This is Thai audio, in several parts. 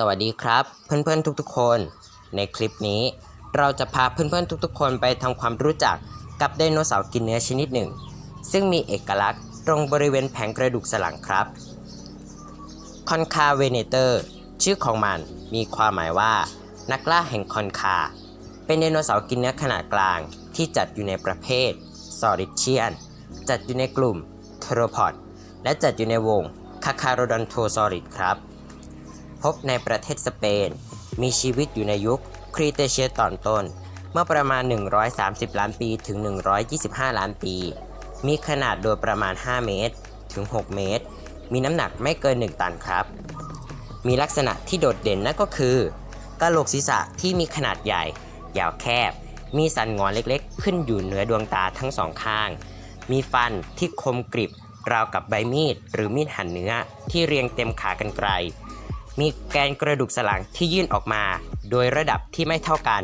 สวัสดีครับ เพื่อนๆทุกๆคน ในคลิปนี้ เราจะพาเพื่อนๆทุกๆ คนไปทำความรู้จักกับไดโนเสาร์กินเนื้อชนิดหนึ่ง ซึ่งมีเอกลักษณ์ตรงบริเวณแผงกระดูกสันหลังครับคอนคาเวเนเตอร์ชื่อของมันมีความหมายว่า นักล่าแห่งคอนคา เป็นไดโนเสาร์กินเนื้อขนาดกลางที่จัดอยู่ในประเภทซอริเชียน จัดอยู่ในกลุ่มเทโรพอดและจัดอยู่ในวงคาคาโรดอนโทซอริดครับ พบในประเทศสเปน มีชีวิตอยู่ในยุคครีเตเชียตอนต้น เมื่อประมาณ 130 ล้านปีถึง 125 ล้านปี มีขนาดโดยประมาณ 5 เมตร ถึง 6 เมตร มีน้ำหนักไม่เกิน 1 ตันครับ มีลักษณะที่โดดเด่นนั่นก็คือกะโหลกศีรษะที่มีขนาดใหญ่ ยาวแคบ มีสันงอนเล็กๆ ขึ้นอยู่เหนือดวงตาทั้งสองข้าง มีฟันที่คมกริบราวกับใบมีดหรือมีดหั่นเนื้อที่เรียงเต็มขากรรไกร มีแกนกระดูกสันหลังที่ยื่นออกมา โดยระดับที่ไม่เท่ากัน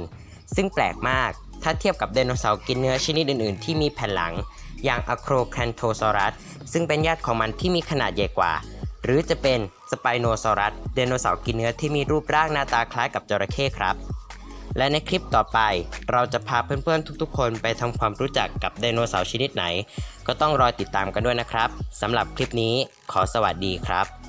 ซึ่งแปลกมากถ้าเทียบกับไดโนเสาร์กินเนื้อชนิดอื่น ๆ ที่มีแผ่นหลัง อย่างอะโครแคนโทซอรัส ซึ่งเป็นญาติของมันที่มีขนาดใหญ่กว่า หรือจะเป็นสไปโนซอรัสไดโนเสาร์กินเนื้อที่มีรูปร่างหน้าตาคล้ายกับจระเข้ครับ และในคลิปต่อไป เราจะพาเพื่อน ๆ ทุก ๆ คนไปทำความรู้จักกับไดโนเสาร์ชนิดไหน ก็ต้องรอติดตามกันด้วยนะครับสำหรับคลิปนี้ขอสวัสดีครับ